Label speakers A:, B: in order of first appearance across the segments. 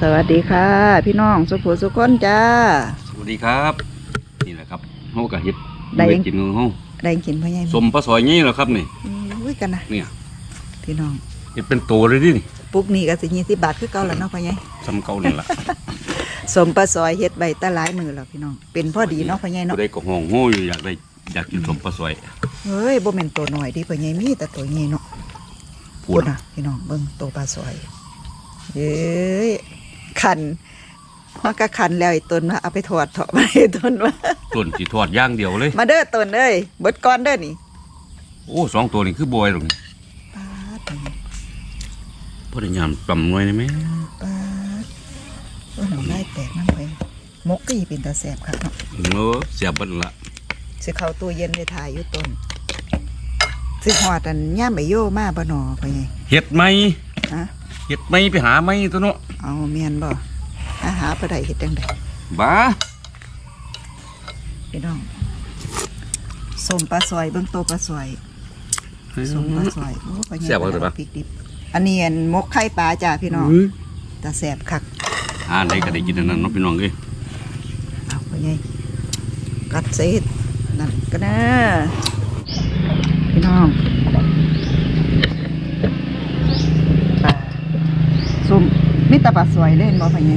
A: สวัสดีค่ะ พี่น้องสุภูสุคนจ้า
B: สวัสดีครับ นี่แหละครับเฮากะเฮ็ด
A: ได้
B: เฮ็กินของเฮา
A: ได้กินพ่อใหญ่
B: สมปลาซอยงี้แหละครับนี่
A: อุ้ยกันนะ
B: เนี่ย
A: พี่น้อง
B: เฮ็ดเป็นตัวเลยดินี่
A: ปุ๊กนี่ก็สิยี่สิบบาทคือเก่าแล้วเนาะพ่อใหญ่
B: ซ้ำเก่านั่นล่ะ
A: สมปลาซอยเฮ็ดใบตะหลายมือแล้วพี่น้องเป็นพอดีเนาะพ่อใหญ่เนาะ
B: ผู้ใดก็ห้องโหอยู่อยากได้อยากกินสมปลาซอย
A: เฮ้ยบ่แม่นตัวน้อยดิพ่อใหญ่มีแต่ตัวใหญ่เนาะ
B: พู
A: พู
B: ด
A: ดนะพี่น้องเบิ่งตัวปลาซอยเอ้ย คันพอก็คันแล้วไอ้ต้นว่าเอาไปถอดเถาะมาไอ้ต้นว่า
B: ต้นสิทอดอย่างเดียวเลย
A: มาเด้อต้นเอ้ยเบิดก่อนเด้อนี่
B: โอ้สองตัวนี่คือบอยหรอกนี่
A: ปาดพ่อใหญ่
B: พอได้ยามปำหน่วยได้ไหม
A: ปาดว่าน้ำลายแตกน้ำไปมกก็อีเป็นตาแสบครับเนาะ
B: เออเสียบเบัดละ
A: สิเข้าตู้เย็นไปถ่ายอยู่ต้นสิหอดอันย่ามไปโยมาบ่หนอไปไง
B: เฮ็ดไหม
A: ฮะ
B: เฮ็ดไหมไปหาไหมตัวเนาะ
A: เอาเมียนบ่อาหาบ่ได้เฮ็ดจังได
B: บ้า
A: พี่น้องส้มปลาซอยเบิ่งโตปลาซอยส้มปลาซอยโอ้ปลา
B: เสียบบ่ได้ปะ
A: พริกดิบอันนี้อันมกไข่ปลาจ้าพี่น้อง
B: อื้อ
A: ตาแสบคัก
B: อ่านได้ก็ได้กินอันนั้นเนาะพี่น้องเอ้ย
A: เอาไปไงกัดเศษนั่นก็นะพี่น้องปลาส้มมี แตาปลาสวยเลยเห็นบ่ไปไง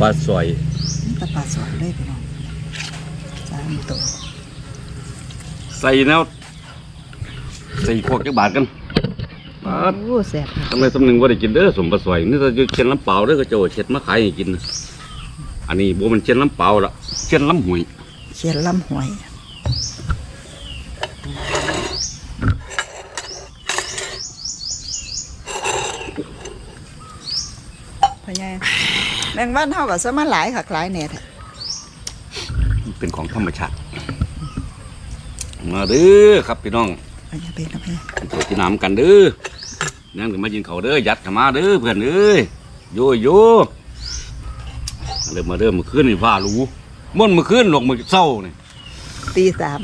B: ปลาซอย
A: มีแตาปลาสวยเลยพี่น้องสามตัว
B: ใส่แนวใส่พวกจักบาทกันปาด
A: โอ้แสบค่ะ
B: ทำไมสำนึงว่าได้กินเด้อสมปลาสวยนี่ถ้าจะเช่นลำเปล่าเด้อก็จะเอาเช็ดมาขายให้กินนะอันนี้บ่มันเช่นลำเปล่าละเช่นลำหวย
A: เชียนลำหวย พะไงแมงวันเท่ากับสมาหลายค่ะคล้ายแน่แท้
B: เป็นของธรรมชาติ มาเด้อครับพี่น้อง
A: พะไงเป็นนะพะไง
B: ไปกินน้ำกันเด้อนั่งกันมากินเขาวเด้อยัดเข้ามาเด้อเพื่อนเอ้ยโยโย่เริ่มมาเริ่มมาขึ้นนี่ฟ้ารู้ม่วนมาขึ้นหลอกมาเศร้านี่
A: ตีสาม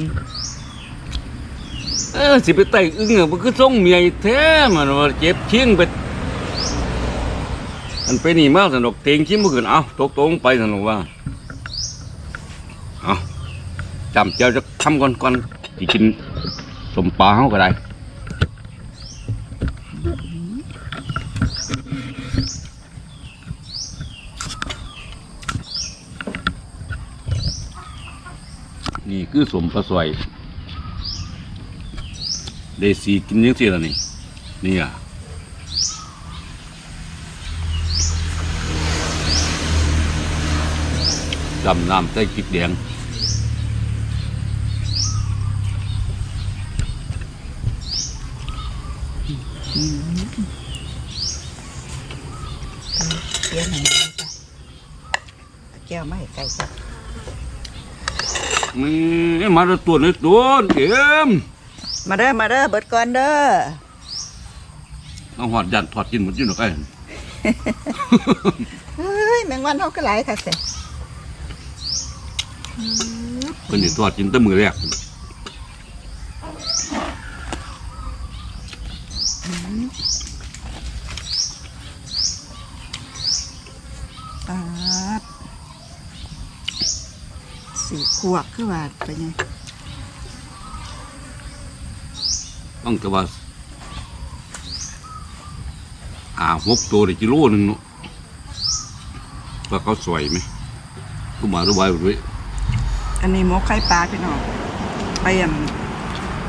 B: เออสิไปไต่อึ้งอะมันคือส่งเมียแท้มันว่าเจ็บเชียงไป มันไปนี่มากสนุกเต็งชิ้นเมื่อคืนเอาตกตรงไปสนุกว่าเอาจำเจ้าจะทำก่อนก่อนที่กินสมปลาเขาก็ได้นี่คือสมปลาสวยเดซีกินยังสิล่ะนี่นี่อะ ดำน้ำใส่พริกแดง
A: เตี้ยหน่อยจ้ะเอาแก้วมาให้ไก่จ้ะ
B: นี่มาตัวนี้ตัวเอ็ม
A: มาเด้อมาเด้อเบิดก่อนเด้อ
B: เอาหอดยันถอดกินหมดอยู่หรอกไอ้
A: เฮ้ยแมงวันเท่าก็หลายค่ะเสร็จ
B: เพิ่นสิทอดกินแตั้มือแรก
A: ปาดสี่ขวบคือว่าไปไง
B: ต้องแต่ว่าหาหกตัวได้กิโลหนึงเนาะว่าเขาสวยไหมก็มาดูไว้ด้วย
A: อันนี้หมกไข่ปลาพี่น้องไปย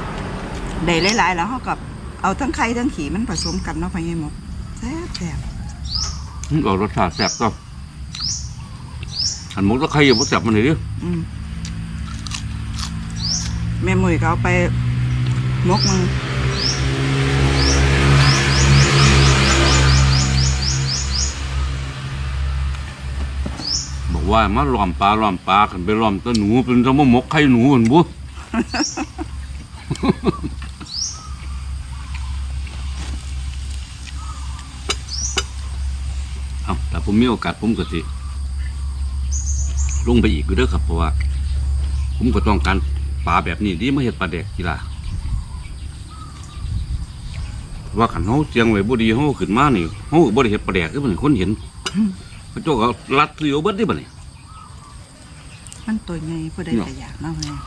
A: ำได้หลายๆแล้วเขากับเอาทั้งไข่ทั้งขี่มันผสมกันเนาะไปไงหมกแซ่บแซ่บ
B: มันก็รสชาติแซ่บต้องอันหมกตะไคร้อย่าบ่แซ่บมันเลยดิ
A: อืมแม่มุยก็เอาไปหมกมึง
B: บอ ว่ามาล้อมปลาล้อมปลากันไปล้อมตัวหนูเป็นสมมกไข่หนูมันบุเอาแต่ผมมีโอกาสผมก็สิลงไปอีกอยู่เด้อครับเพราะว่า ผมก็ต้องการปลาแบบนี้ดีมาเห็ดปลาแดกกีฬาว่าขันเฮาเสียงไว้บ่ดีเฮาขึ้นมานี่เฮาก็บ่ได้เฮ็ดปลาแดกคือมันคนเห็นพระเจ้าก็รัดซื้อเอาเบิดเด้บัดนี้
A: มันตัวใหญ่ผู้ใด
B: เนาะ
A: แต่อยากเนาะเลย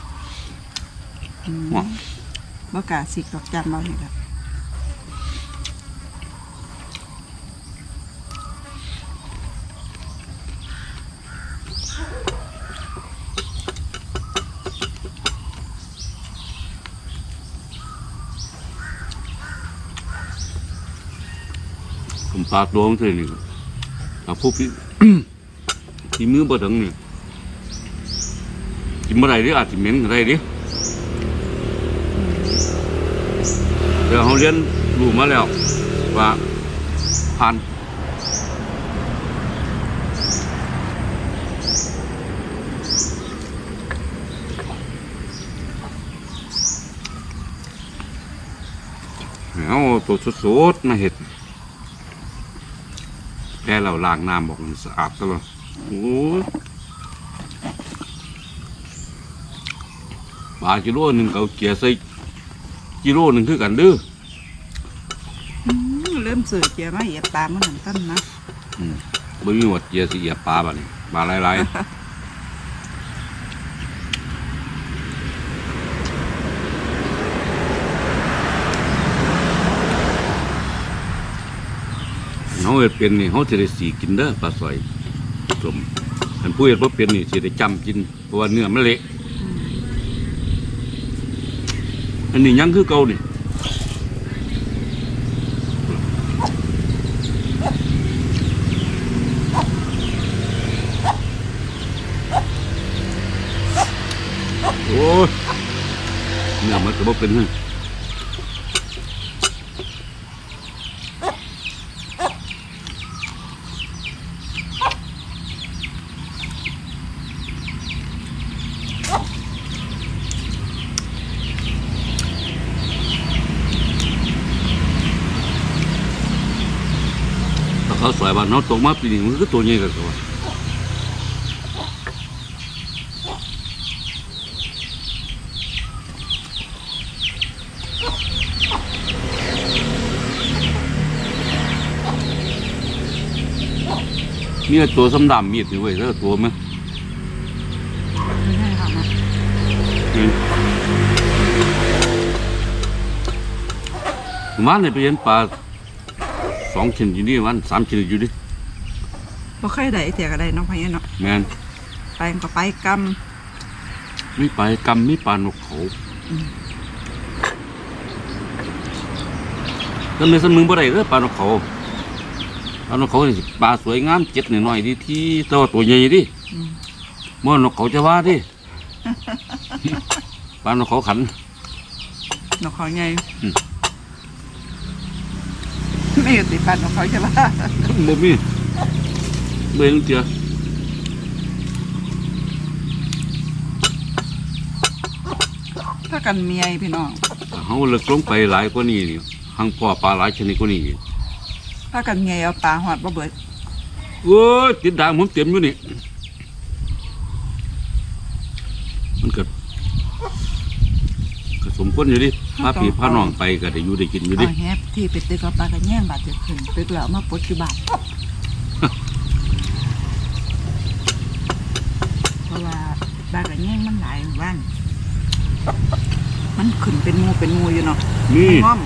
A: อืม
B: เนาะ
A: บ่กล้าสิกดอกจำเอานี่ครับ
B: ผมปลาตัวของเธอนี่ก็ถ้าผู้พี่ ที่มือบ่ถึงนี่ กินบ่ได้เด้อาจสิเหม็นก็ได้เด้เดี๋ยวเฮาเรียนรู้มาแล้วว่าผ่านเอาตัวสดๆมาเห็ดแค่เราล้างน้ำบอกมันสะอาดตลอดโอ้ ปลากิโลหนึ่งเขาเกลี่ยใส่กิโลหนึ่งคือกันเด้อ
A: อืมเริ่มสื่อเจียมาเหยียบปลามันนั่นต้นนะ
B: บ่มีหมดเกลี่ยสิเอียบปลาบ่นี่ปลาหลายๆเขาเฮ็ดเป็นนี่เขาสิได้สีกินเด้อปลาสอยสมอันผู้เฮ็ดบ่เป็นนี่สิได้จำกินเพราะว่าเนื้อมันเละ อันนี้ยังคือเก่านี่โอ้ยเนื้อมันก็บ่เป็นฮะถ้าเขาสวยบ้านเราตกมาปีนี้มันก็ตัวใหญ่กันตัวมีตัวสำดำมีดนี่เว้ยแล้วตัวมั้ย
A: ม่ได้ค่ะนะ
B: อืมวันนี้ไปเห็นปลา สองชนิดอยู่นี่วันสามชนิดอยู่ดิ
A: บ่เคยได้เสียก็ได้เน้องพะเนี่ยเนาะ
B: แมน
A: ไปมันก็ไปก
B: มีปลากำมีปลานกเขาถ้าไม่สมึงบ่ได้เด้อปลานกเขาปลานกเขานี่สิปลาสวยงามเจ็ดหน่อยๆดีที่ตัวตัวใหญ่ดิำ
A: อืม
B: เมื่อนกเขาจะว่าดิ ปลานกเขาขัน
A: นกเขาใหญ่
B: อืม
A: ไม่อยู่ติดปันนกเขาใช่ปะ
B: บ่มีเบิ่งเตีย
A: ถ้ากันเมียพี่น้อง
B: เฮาเลิกลงไปหลายกว่านี้นี่หังพ่อปลาหลายชนิดกว่านี้อีก
A: ถ้ากันเมียเอาปลาหอดบ่เบิด
B: โอ้ยติดด่างผมเต็มอยู่นี่มันก็ก็สม ควรอยู่ดิพาพี่พาน้องไปก็ได้อยู่ได้กินอยู่ดิ
A: เอาแฮปที่ไปตึกเอาปลากันแย่งบาดเจ็บขึ้นตึกแล้วเอามาปลดอยู่บาทเพราะว่าปลากันแย่งมันหลายหมู่บ้านมันขึ้นเป็นงูเป็นงูอยู่เนาะ
B: นี่
A: ง่อม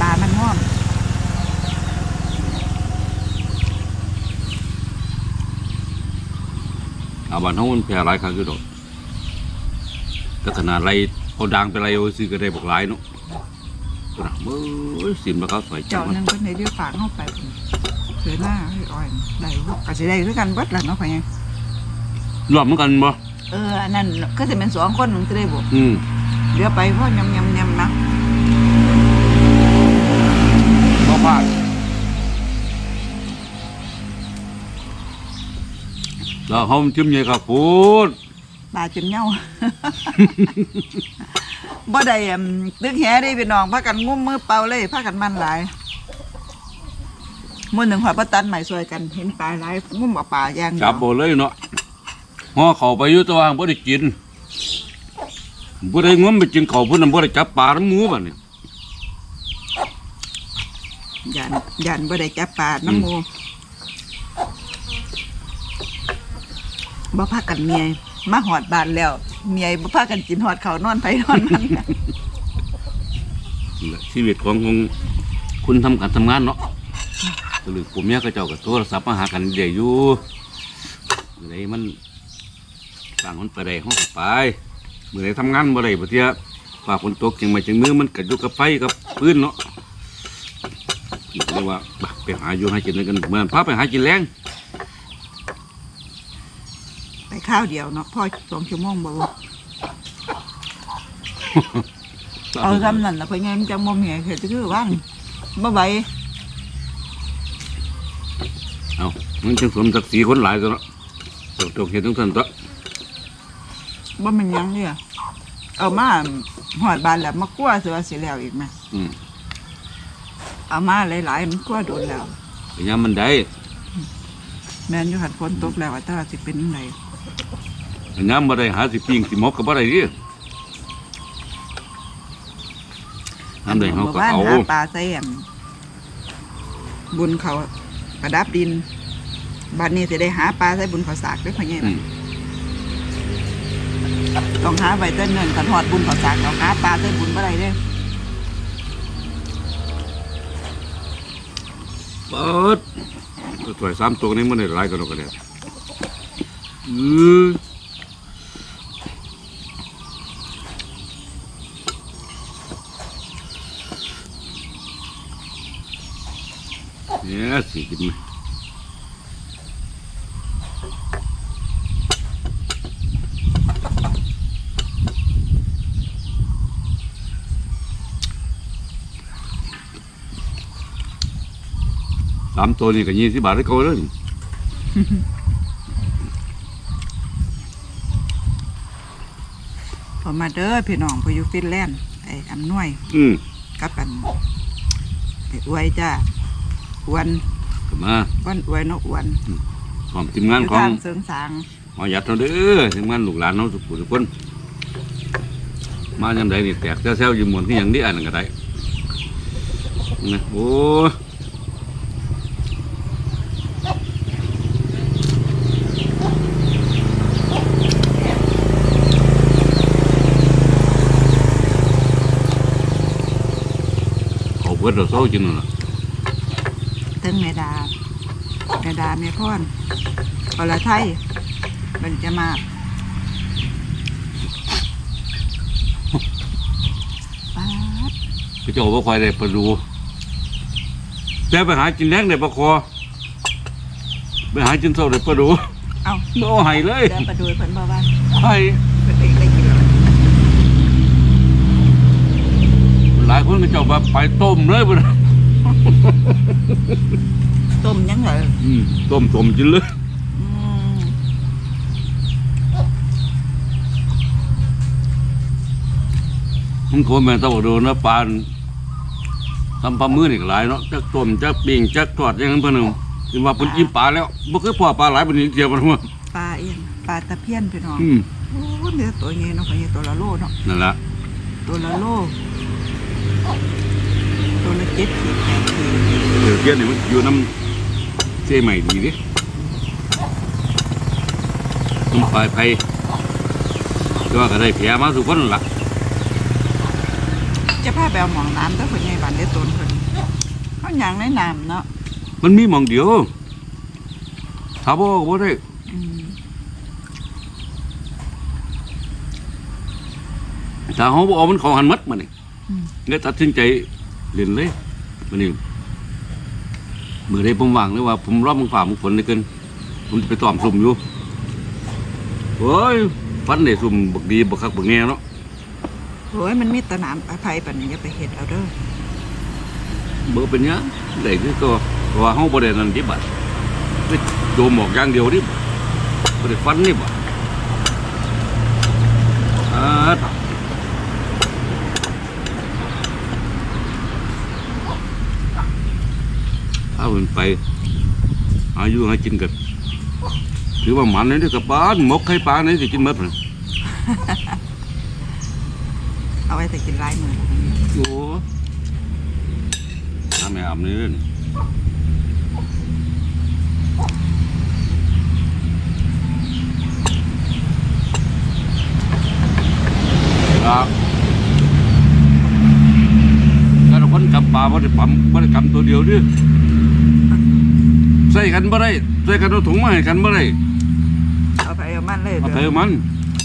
A: ปลามันง่อม
B: อาบ้านเฮามันแพร่หลายครั้งอยู่ดอก แต่ขนาดไรเอาด่างไปไรเอาซื้อก็ได้บอกหลายเนาะพุ่นน่ะเอ้ยสิมแล้วเขาสวยจั
A: เจ้างหนึงเพิ่นได้เรียกฝากเข้าไปเสือหน้าให้อ่อยได้บ่ก็สิได้คือกันเบิดล่ะเนาะพ่อยัง
B: รอบเหมือนกันบ่
A: เอออันนั้นก็สิเป็นสองคนนึงจะได้บ่
B: อืม
A: เหลือไปพ่อยำยำยำนะ
B: บ่พลาดแล้วเฮามันจิ้มใหญ่ครับพูด
A: ปลาจนเหย้าบ่ได้อั่นตึกแหได้พี่น้องพากันงุ้มมือเปล่าเลยพากันมันหลายมื้อหนึงหอยบ่ตันใหม่ช่วยกันเห็นปลาหลายงุ้มเอาปลาอย่างเดียว
B: จับบ่เลยเนาะห่อเข้าไปอยู่แตัวาบ่ได้กินบ่ได้งมไปกินข้าวพุ่นน่ะบ่ได้จับปลาทั้งหมูบัดนี้
A: ยันยันบ่ได้จับปลาน้ำหมูบ่พากันเมีย มาหอดบานแล้วเมียบ่พากันกินหอดเขาวนอนไปนอนมัน
B: นี่แหละชีวิตของของคุณทำการทำงานเนาะหรือผมเนี่ยก็เจ้ากับโทรศัพท์มาหากันเดี๋ยวอยู่อะไรมันต่างคนไปได้ห้องไปเมื่อไรทำงานบ่ได้บ่เที่ยฝ่าฝนตกจังไม่จังมือมันกัดอยู่กับไฟกับพื้นเนาะเรียกว่าไปหาอยู่ให้กินด้วยกันเหมือนพาไปหากินแรง
A: ข้าวเดียวเนาะพ่อสองชั่วโมงบ่บ่เอาทำนั่นล่ะเพิ่นไงมันจังบ่เมียเฮ็ดคือว่างบ่ไหว
B: เอามันจังสมศักดิ์ศรีคนหลายตัวเนาะตกตกเห็นทั้งท่านตัว
A: บ่แมันหยังเนี่ยเอามาหอดบานแล้วมากลัวสิว่าสิแล้วอีกไหม
B: อืม
A: เอามาหลายๆมันกลัวโดนแล้ว
B: พยายามมันได้
A: แม่นอยู่หันฝนตกแล้วว่าแต่ว่าสิเป็นจังได
B: พยายามบ่ได้หาสิปิ้งสิหมกก็บ่ได้ดิทำได้เฮาก็
A: บ้าน
B: เอา
A: หาปลาใส่อันบุญเขาประดับดินบัดนี้สิได้หาปลาใส่บุญเขาสากด้วยพ่อใหญ่
B: อืม
A: ต้องหาไว้เต้นเนินกันหอดบุญเขาสากต้องหาปลาใส่บุญบ่ได้เด้อ
B: เปิดตัวถอยสามตัวนี้มันได้หลายกันหรอกก็ได้อือ เนี่ยสิกินไหมสามตัวนี่ก็ยี่สิบบาทได้เขาเลย
A: พอมาเด้อพี่น้องไปอยู่ฟินแลนด์ไอ้อำนวย
B: อืม
A: กับกันไอ้อวยจ้า อวน
B: ก็มา
A: วันอวยเนกอวน
B: พร้อมทีมงาน
A: อยู่
B: ของ
A: ทางเสริงสาง
B: หอยัดเราเด้อทีมงานลูกหลานเราสุขุทุกคน มาจำได้นี่แตกแซวๆอยู่หมวนที่อย่างนี้อันนั้นก็ได้นะโอ้ยเอาเบิดเราเศร้าจริงน่ะ
A: เติ้งแม่ดาแม่ดาแม่พ่อนอรไทยมันจะมาป๊าด
B: พระเจ้าบ่คอยได้ประดูแต่ไปหากินแรงได้ประคอไปหากินเศร้าได้ประดู
A: เอา
B: บ่ให้เลย
A: เดินไปดูเพิ่นบอกว่า
B: ให้
A: เพิ่นเองได้กินแล้ว
B: หลายคนก็เจ้าแบบไปต้มเลยบ่นะ
A: ต้มยังไง
B: อืมต้มต้มกินเลย
A: อืม
B: มันก็แม่นต้องดูนะปานทำปลามือนี่ก็หลายเนาะจักต้มจักปิ้งจักทอดอย่างนั้นเพิ่นนึงคิดว่าเพิ่นกินปลาแล้วบ่เคยพอปลาหลายปานนี้เดียวมันว่า
A: ปลาเองปลาตะเพียนพี่น้อง
B: อืม
A: โอ้เนื้อตัวใหญ่เนาะพ่อใหญ่ตัวละโลเนาะ
B: นั่นล่ะ
A: ตัวละโล ตัวละเจ็ดขีดแปดขีด
B: เดี๋ยวเกี้ยนี่มันอยู่น้ำเส้ใหม่ดีดิน้ำปลายไผ่ก็ว่าก็ได้แผลมาทุกคนนั่นล่ะ
A: จะพาไปเอาหมองน้ำถ้าพ่อใหญ่บ้านได้ต้นเพิ่นเขาหยังในน้ำเนาะ
B: มันมีหมองเดียวถ้าบ่ก็บ่ได้
A: อืม
B: ถ้าเฮาบ่เอามันเข้าหันหมดมานี่
A: อืม
B: เลยตัดสินใจ เล่นเลยมันนี่มือได้ผมวางเลยว่า ผมรอบมึงฝ่ามึงฝนเลยเกินผมจะไปตอมสุ่มอยู่โอ้ยฟันได้สุ่มบักดีบักคักบักแง่เนาะ
A: โอ้ยมันมีแตะน้ำอภัยปันนี้อย่าไปเห็ดเอาเด้อ
B: เบอเป็นหยังได้คือก็เพราะว่าเฮาบ่ได้นั่นดิบัดไปโดมออกอย่างเดียวดิบ่ได้ฟันนี่บ่อ่าถ้า เพิ่นไปอายุให้กินกันถือว่าหมันเลยเด้อกับบ้านหมกไข่ปลานี่สิกินหมดพุ่น
A: เอาไว้แต่กินลายมือ
B: โอ้ทำไมม่อำนี่ครับถ้าเราคนจับปลาบ่ได้ปั๊มบ่ได้กำตัวเดียวดิ ใส่กันบ่ได้ใส่กันเอาถุงมาให้กันบ่ได้
A: เอาไปเอามันเลย
B: เอา
A: เด้
B: ไป
A: อ
B: มัน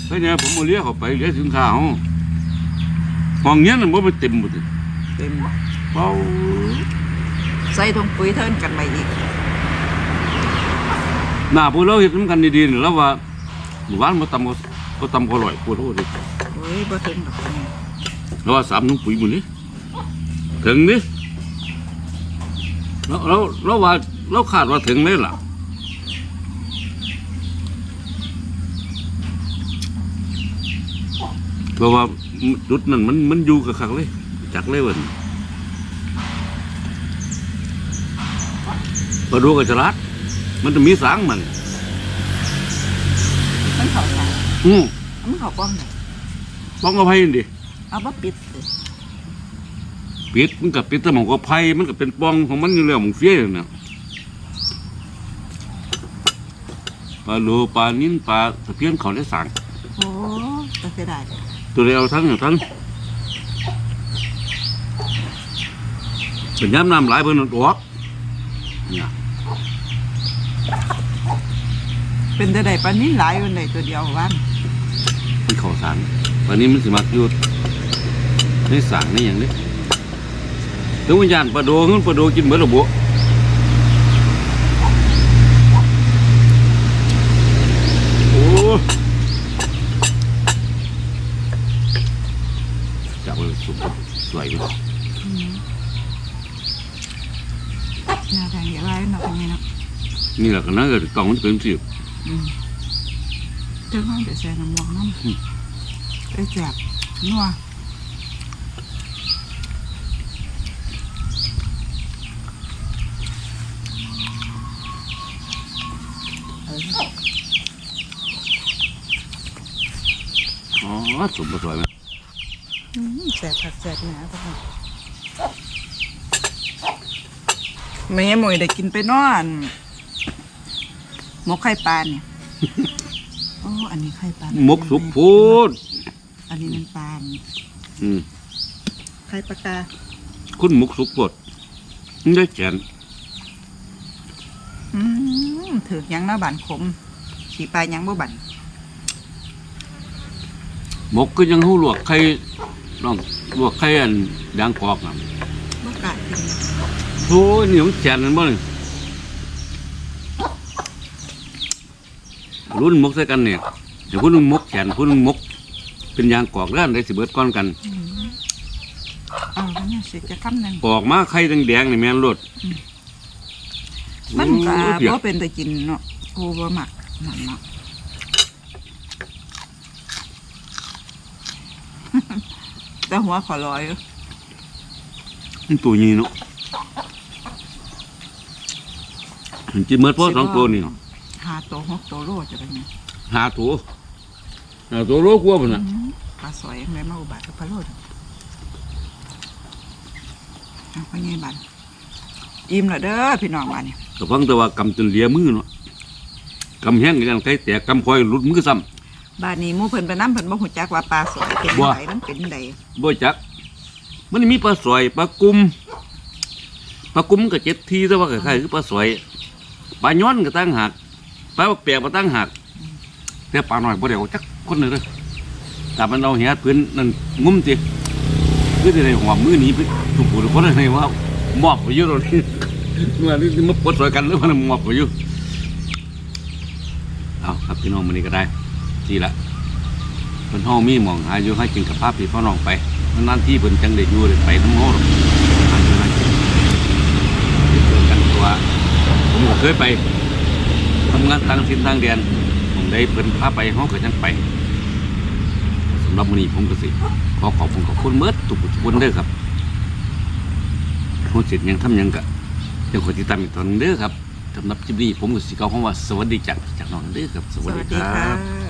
B: ใช่เนี่ยผมมาเลี้ยงเขาไปเลี้ยงสินค้าเขาห้องเนี้ยน่ะบ่ไปเต็มหมดเลย
A: เต็ม
B: เบา
A: ใส่ถุงปุ๋ยเทินกันไปอีก
B: หน้าพวกเราเห็นกันดีๆนี่แล้วว่าหมู่บ้านมาตำก็ก็ตำก็อร่อยปวดหัวดิ
A: โอ้ยบ่ถึงดอกนี่
B: แล้วว่าสามถุงปุ๋ยหมดนี่ถึงนี่แล้วแล้วแล้วว่า เราคาดว่าถึงเลยล่ะ เพราะว่าจุดนั้นมันมันอยู่กับขักเลย จักเลยเวันพอดูกับฉลาดมันจะมีสางมัน
A: มันเข้าทาง
B: อืม
A: มันเข้าป้องได้
B: ป้องกับไผ่ดิ
A: เอาบ่ปิดสิ
B: ปิดมันกับปิดแต่หมองกับไผ่มันก็เป็นป้องของมันอยู่แล้วหมองเฟี้ยอยู่เนี่ย ปลาโลปลานิ้นปลาตะเพียนเขาได้สั่ง
A: โอ้ก็เสียดายเด้อ
B: ตัวเดียวทั้งอย่างทั้งเป็นย้ำน้ำหลายเพิ่นออกเนี่ย
A: เป็นแต่ได้ปลานี้หลายวันใดตัวเดียววัน
B: มันเขาสารวันนี้มันสิมักอยู่ในสั่งในอย่างนี้ดวงวิญญาณปลาโดเงินปลาโดกินเหมือนระบุโอ้จับเลย สุดสวยเลย
A: น่าทางอย่างไรเนาะเป็นไงเนาะ
B: นี่แหละก็น่าจะกล่องมันเป็นสิบ
A: อืมถึงห้องเดี๋ยวใส่น้ำมองน้ำไปแจกนัวเออ
B: อ๋อสุดสวยไหม
A: อืม แสบผักแสบหนาทุกคนแม่หมวยได้กินไปนอน หมกไข่ปลาเนี่ยโอ้อันนี้ไข่ปลาม
B: มกสุกพูด
A: อันนี้มันปลา
B: อืม
A: ไข่ปลากา
B: คุณมกสุกพูดมันได้แขน
A: อืมถือยังหน้าบันขมขี่ปลายังบ่บัน
B: มกก็ยังหูลวกไข่ ลองลวกไข่อันยางกอกน่ะ
A: บ่กล้ากิน
B: โอ้ยนี่มันแขนนั่นบ่เลยรุ่นมกใส่กันเนี่ยเดี๋ยวพูดนึงมกแขนพูดนึงมก เป็นยางกอกด้านได้สิเบิดก้อนกัน
A: อืมเอาแล้วเนี่ยสิจะคำหนึง
B: ปอกมาไข่แดงๆนี่แม่นรด
A: มันก็
B: โอ้ยเปียก
A: บ่เป็นแต่กินเนาะโอ้บ่มักนั่นเนาะ แต่หัวขอลอยอยู่
B: มันตัวนี้เนาะมันจิเมิดพอสองตัวนี่เนาะ
A: หาตัวหกตัวโลจะเป็นไง
B: หาตัวหาตัวโลกลัวปุ่นน่ะ
A: อืมปลาสวยแม่มาอุบาทกับปลาโลดเอาไปไงบันอิ่มแล้วเด้อพี่น้องบ้านเนี่ย
B: ก็ฟังแต่ว่ากำจนเหลียมือเนาะกำแห้งกันไข่แต่กำคอยหลุดมือซ้
A: บ้านนี้หมู่เพิ่นไปน้ำเพิ่นบ่ฮู้จักว่าปลาสวยเป็น
B: บ่
A: ไดมันเป็นไดำ
B: บ่จัก มันมีปลาสอยปลากุมปลากุมก็เจ็ดทีแต่ว่าคล้ายๆคือปลาสอยปลาย้อนก็ตั้งหักปลาเปียกก็ตั้งหักแต่ปลาหน่อยบ่ได้เอาจักคนเลยเด้อแต่มันเอาเหียพื้นนั่นงุ้มติคือสิได้หัวมือหนี้ไปทุกผู้ทุกคนเลยว่าหมอบไปอยู่ตรงนี้เมื่อนี้มาปลดสอยกันหรือมันหมอบไปอยู่เอาครับพี่น้องมื้อนี้ก็ได้ ทีละเพิ่นเฮามีหมองหายู่ให้กินกับภาพพี่พ่อน้องไปนานที่เพิ่นจังได้อยู่ได้ไปน้ำเฮาหรอกอันนั้นที่เกิดกันตัว ผมก็เคยไปทำงานต่างถิ่นต่างแดนผมได้เพิ่นพาไปเฮาก็จังไปสำหรับมื้อนี้ผมก็สิขอขอบคุณขอบคุณเมิดทุกผู้ทุกคนเด้อครับผู้เสร็จยังทำยังก็ยังขอติดตามอีกตอนเด้อครับสำหรับคลิปนี้ผมก็สิกล่าวคำว่าสวัสดีจากจากน้องเด้อครับ สวัสดีครับ